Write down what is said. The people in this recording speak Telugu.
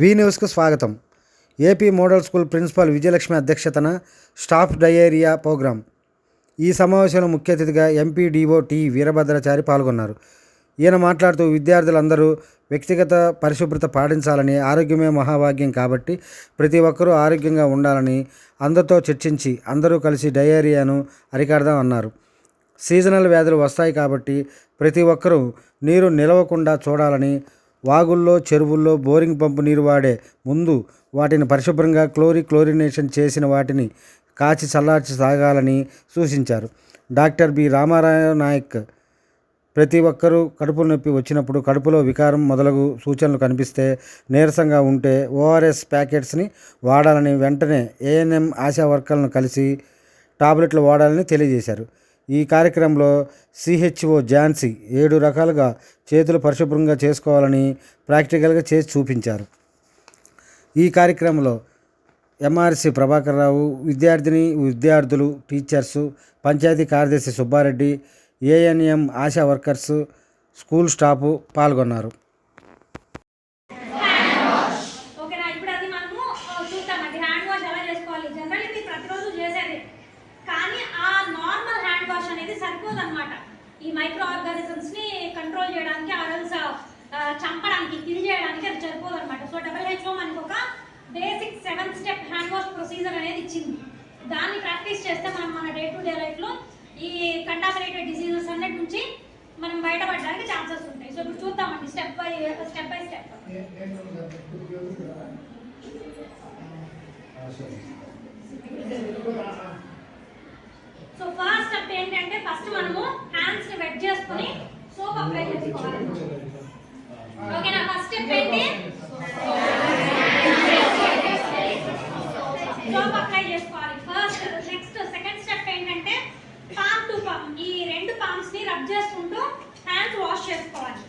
వి న్యూస్కు స్వాగతం. AP model school principal Vijayalakshmi అధ్యక్షతన స్టాఫ్ డయేరియా ప్రోగ్రాం. ఈ సమావేశంలో ముఖ్య అతిథిగా ఎంపీడీఓ టి వీరభద్రాచారి పాల్గొన్నారు. ఈయన మాట్లాడుతూ విద్యార్థులందరూ వ్యక్తిగత పరిశుభ్రత పాటించాలని ఆరోగ్యమే మహాభాగ్యం కాబట్టి ప్రతి ఒక్కరూ ఆరోగ్యంగా ఉండాలని అందరితో చర్చించి అందరూ కలిసి డయేరియాను అరికడదాం అన్నారు. సీజనల్ వ్యాధులు వస్తాయి కాబట్టి ప్రతి ఒక్కరూ నీరు నిలవకుండా చూడాలని వాగుల్లో చెరువుల్లో బోరింగ్ పంపు నీరు వాడే ముందు వాటిని పరిశుభ్రంగా క్లోరి క్లోరినేషన్ చేసిన వాటిని కాచి చల్లార్చి తాగాలని సూచించారు. Doctor B. రామారాయ నాయక్ ప్రతి ఒక్కరూ కడుపు నొప్పి వచ్చినప్పుడు కడుపులో వికారం మొదలగు సూచనలు కనిపిస్తే నీరసంగా ఉంటే ఓఆర్ఎస్ ప్యాకెట్స్ని వాడాలని వెంటనే ఏఎన్ఎం ఆశా వర్కర్లను కలిసి టాబ్లెట్లు వాడాలని తెలియజేశారు. ఈ కార్యక్రమంలో సిహెచ్ఓ ఝాన్సీ ఏడు రకాలుగా చేతులు పరిశుభ్రంగా చేసుకోవాలని ప్రాక్టికల్గా చేసి చూపించారు. ఈ కార్యక్రమంలో ఎంఆర్సి ప్రభాకర్ రావు విద్యార్థిని విద్యార్థులు టీచర్సు పంచాయతీ కార్యదర్శి Subbareddy ANM Asha workers school staff పాల్గొన్నారు. హ్యాండ్ వాష్ ఎలా చేసుకోవాలి? జనరల్ ఇది ప్రతిరోజు చేసేది. కానీ ఆ నార్మల్ హ్యాండ్ వాష్ అనేది సరిపోదు అనమాట ఈ మైక్రో ఆర్గానిజమ్స్ని కంట్రోల్ చేయడానికి ఆరల్స్ చంపడానికి కిల్ చేయడానికి అది సరిపోదు అనమాట సో డబ్ల్యూహెచ్ఓ మనకు ఒక basic seven step hand wash procedure అనేది ఇచ్చింది. దాన్ని ప్రాక్టీస్ చేస్తే మనం మన డే టు డే లైఫ్లో ఈ కంటామినేటెడ్ డిసీజెస్ అన్నిటి నుంచి మనం బయటపడడానికి ఛాన్సెస్ ఉంటాయి. సో ఇప్పుడు చూద్దామండి step by step by step ఓకేనా ఫస్ట్ స్టెప్ ఏంటి? జాబ్ అప్లై చేసుకోవాలి. ఫస్ట్ నెక్స్ట్ సెకండ్ స్టెప్ ఏంటంటే పామ్ టు పామ్ ఈ రెండు పామ్స్ని రబ్ చేసుకుంటూ హ్యాండ్స్ వాష్ చేసుకోవాలి.